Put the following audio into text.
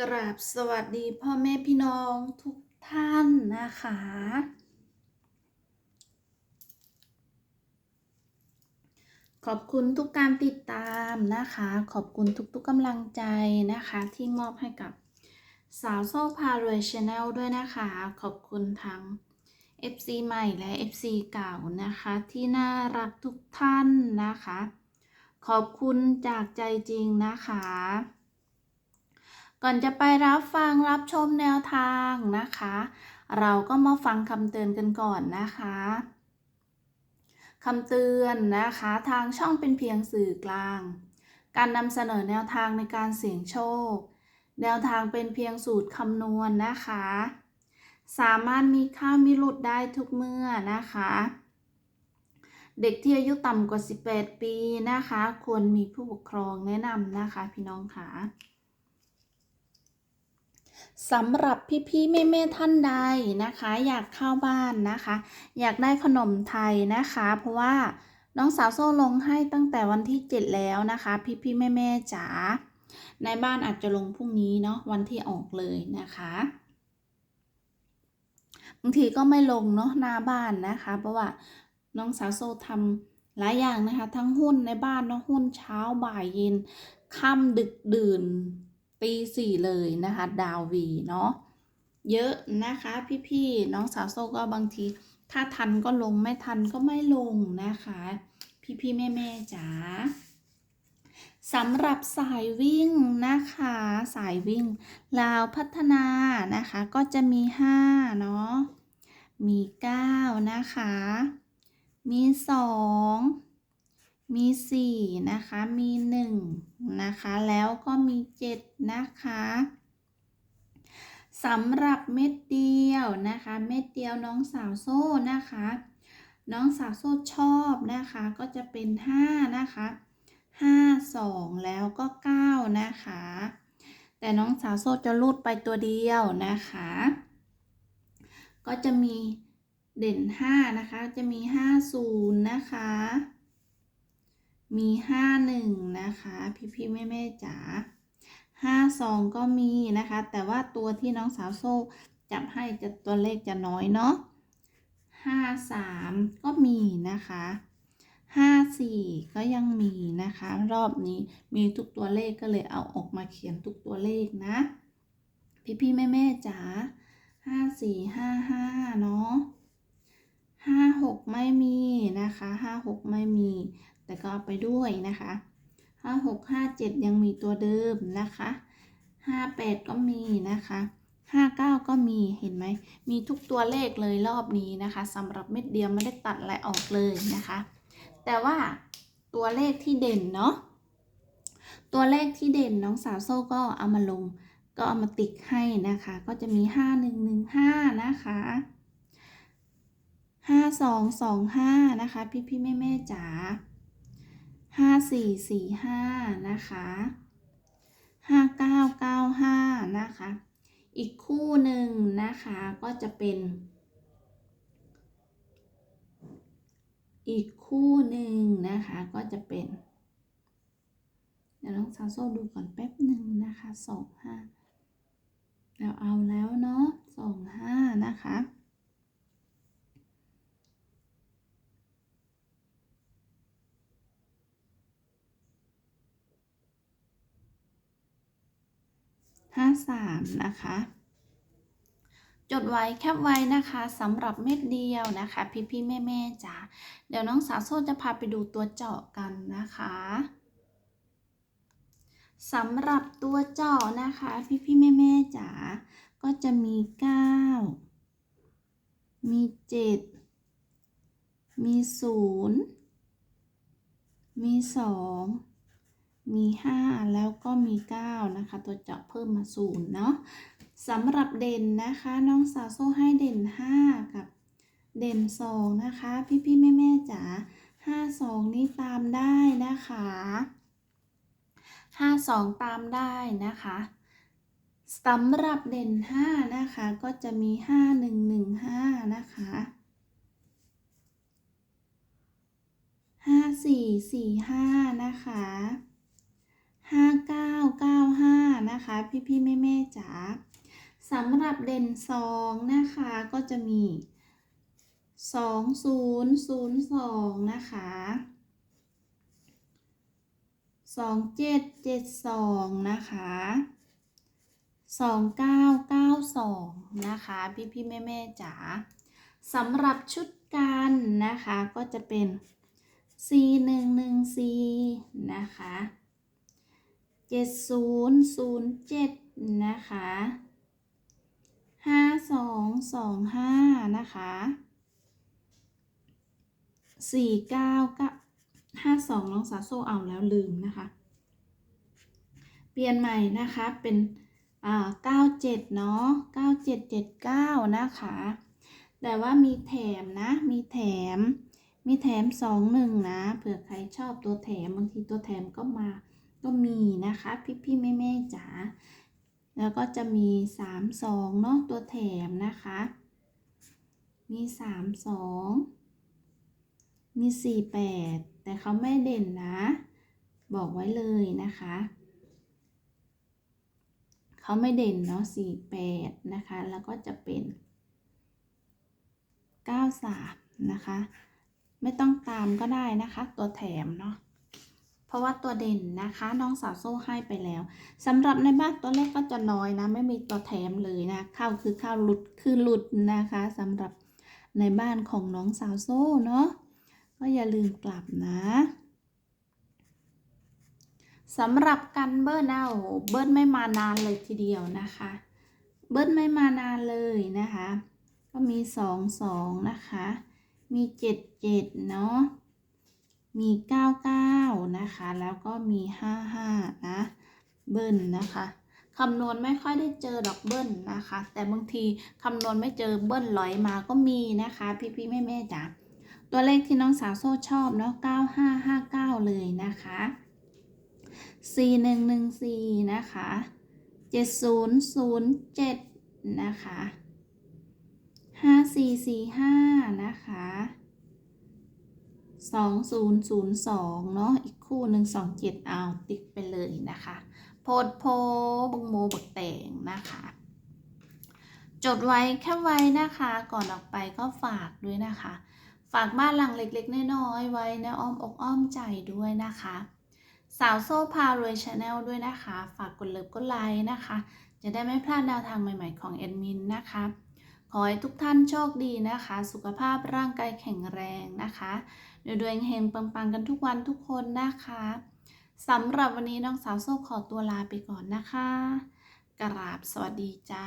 กราบสวัสดีพ่อแม่พี่น้องทุกท่านนะคะ ขอบคุณทุกการติดตามนะคะ ขอบคุณทุกๆกำลังใจนะคะ ที่มอบให้กับสาวโซ่พารวยชาแนลด้วยนะคะ ขอบคุณทั้ง FC ใหม่และ FC เก่านะคะที่น่ารักทุกท่านนะคะ ขอบคุณจากใจจริงนะคะ ก่อนจะไปรับฟังรับชมแนวทางนะคะ เราก็มาฟังคำเตือนกันก่อนนะคะคำเตือนนะคะทางช่องเป็นเพียงสื่อกลาง การนำเสนอแนวทางในการเสี่ยงโชค แนวทางเป็นเพียงสูตรคำนวณนะคะ สามารถมีค่ามีหลุดได้ทุกเมื่อนะคะ เด็กที่อายุต่ำกว่า 18 ปีนะคะ ควรมีผู้ปกครองแนะนำนะคะพี่น้องค่ะ สำหรับพี่ๆแม่ๆท่านใดนะคะ อยากเข้าบ้านนะคะ อยากได้ขนมไทยนะคะ เพราะว่าน้องสาวโซ่ลงให้ตั้งแต่วันที่ 7 แล้วนะคะ พี่ๆแม่ๆจ๋าในบ้านอาจจะลงพรุ่งนี้เนาะวันที่ออกเลยนะคะบางทีก็ไม่ลงเนาะหน้าบ้านนะคะ เพราะว่าน้องสาวโซ่ทำหลายอย่างนะคะ ทั้งหุ้นในบ้านเนาะหุ้นเช้าบ่ายเย็นค่ำดึกดื่น ตีสี่เลยนะคะ ดาววีเนาะเยอะนะคะ พี่ๆน้องสาวโซ่ก็บางที ถ้าทันก็ลงไม่ทันก็ไม่ลงนะคะ พี่ๆแม่ๆจ๋าสำหรับสายวิ่งนะคะ สายวิ่งลาวพัฒนานะคะ ก็จะมี 5 เนาะมี 9 นะคะ มี 2 มี 4 นะคะ มี 1 นะคะ แล้วก็มี 7 นะคะสำหรับเม็ดเดียวนะคะ เม็ดเดียวน้องสาวโซ่นะคะ น้องสาวโซ่ชอบนะคะ ก็จะเป็น 5 นะคะ 5 2 แล้วก็ 9 นะคะ แต่น้องสาวโซ่จะรูดไปตัวเดียวนะคะ ก็จะมีเด่น 5 นะคะ จะมี 50 นะคะ มี51นะคะ พี่พี่แม่แม่จ๋า52ก็มีนะคะ แต่ว่าตัวที่น้องสาวโซ่จับให้จะตัวเลขจะน้อยเนาะ53ก็มีนะคะ54ก็ยังมีนะคะ รอบนี้มีทุกตัวเลขก็เลยเอาออกมาเขียนทุกตัวเลขนะ พี่พี่แม่แม่จ๋า54 55เนาะ56ไม่มีนะคะ56ไม่มี แต่ก็เอาไปด้วยนะคะห้าหกห้าเจ็ดยังมีตัวเดิมนะคะห้าแปดก็มีนะคะห้าเก้าก็มีเห็นไหม มีทุกตัวเลขเลยรอบนี้นะคะสำหรับเม็ดเดียวไม่ได้ตัดอะไรออกเลยนะคะ แต่ว่าตัวเลขที่เด่นเนาะตัวเลขที่เด่นน้องสาวโซ่ก็เอามาลง ก็เอามาติ๊กให้นะคะ ก็จะมีห้าหนึ่งหนึ่งห้านะคะห้าสองสองห้านะคะ พี่พี่แม่แม่จ๋า ห้าสี่สี่ห้านะคะห้าเก้าเก้าห้านะคะ อีกคู่หนึ่งนะคะก็จะเป็น อีกคู่หนึ่งนะคะก็จะเป็นเดี๋ยวน้องซาโซ่ดูก่อนแป๊บหนึ่งนะคะสองห้าเราเอาแล้วเนาะ 3 นะคะ จดไว้แคปไว้นะคะสำหรับเม็ดเดียวนะคะ พี่พี่แม่แม่จ๋าเดี๋ยวน้องสาวโซ่จะพาไปดูตัวเจาะกันนะคะสำหรับตัวเจาะนะคะ พี่พี่แม่แม่จ๋าก็จะมี 9 มี 7 มี 0 มี 2 มี 5 แล้วก็มี 9 นะคะ ตัวเจาะเพิ่มมา0เนาะสำหรับเด่นนะคะ น้องสาวโซ่ให้เด่น 5 กับเด่น 2 นะคะ พี่พี่แม่แม่จ๋า5 2 นี่ตามได้นะคะ 5 2 ตามได้นะคะสำหรับเด่น 5 นะคะ ก็จะมี 5 1 1 5 นะคะ5 4 4 5 นะคะ 5 9 9 5 นะคะพี่พี่แม่แม่ๆจ๋าสำหรับเด่นสองนะคะก็จะมีสองศูนย์ศูนย์สองนะคะสองเจ็ดเจ็ดสองนะคะสองเก้าเก้าสองนะคะพี่พี่แม่แม่ๆจ๋าสำหรับชุดกันนะคะก็จะเป็น C หนึ่งหนึ่ง C นะคะ เจ็ดศูนย์ศูนย์เจ็ดนะคะห้าสองสองห้านะคะสี่เก้าก็ห้าสองน้องสาโซเอาแล้วลืมนะคะ เปลี่ยนใหม่นะคะเป็นอ่าเก้าเจ็ดเนาะเก้าเจ็ดเจ็ดเก้านะคะ แต่ว่ามีแถมนะ มีแถมมีแถมสองหนึ่งนะ เผื่อใครชอบตัวแถม บางทีตัวแถมก็มา ก็มีนะคะพี่พี่แม่แม่จ๋าแล้วก็จะมีสามสองเนาะตัวแถมนะคะ มีสามสองมีสี่แปดแต่เขาไม่เด่นนะ บอกไว้เลยนะคะเขาไม่เด่นเนาะสี่แปดนะคะ แล้วก็จะเป็นเก้าสามนะคะ ไม่ต้องตามก็ได้นะคะ ตัวแถมเนาะ ราะว่าตัวเด่นนะคะน้องสาวโซ่ให้ไปแล้วสำหรับในบ้านตัวเลขก็จะน้อยนะ ไม่มีตัวแถมเลยนะเข้าคือเข้าหลุดคือหลุดนะคะสำหรับในบ้านของน้องสาวโซ่เนาะก็อย่าลืมกลับนะสำหรับกันเบิ้ลเอาเบิ้ลไม่มานานเลยทีเดียวนะคะ เบิ้ลไม่มานานเลยนะคะ ก็มีสองสองนะคะ มีเจ็ดเจ็ดเนาะ มีเก้าเก้านะคะ แล้วก็มีห้าห้านะ เบิ้ลนะคะคำนวณไม่ค่อยได้เจอดอกเบิ้ลนะคะ แต่บางทีคำนวณไม่เจอเบิ้ลลอยมาก็มีนะคะ พี่พี่ๆแม่แม่ๆจ๋าตัวเลขที่น้องสาวโซ่ชอบเนาะ 9559 เลยนะคะ 4114 นะคะ 7007 นะคะ 5445 นะคะ 2002 เนาะอีกคู่หนึ่ง27 เอาติ๊กไปเลยนะคะ โพดโพบงโมบักแต่งนะคะ จดไว้แค่ไว้นะคะ ก่อนออกไปก็ฝากด้วยนะคะ ฝากบ้านหลังเล็กๆ น้อยๆไว้ในอ้อมอกอ้อมใจด้วยนะคะ สาวโซ่พารวยชาแนลด้วยนะคะ ฝากกดเลิฟกดไลค์นะคะ จะได้ไม่พลาดแนวทางใหม่ๆของแอดมินนะคะ ขอให้ทุกท่านโชคดีนะคะ สุขภาพร่างกายแข็งแรงนะคะโดวงเฮงปังๆกันทุกวันทุกคนนะคะสำหรับวันนี้น้องสาวโซ่ขอตัวลาไปก่อนนะคะ กราบสวัสดีจ้า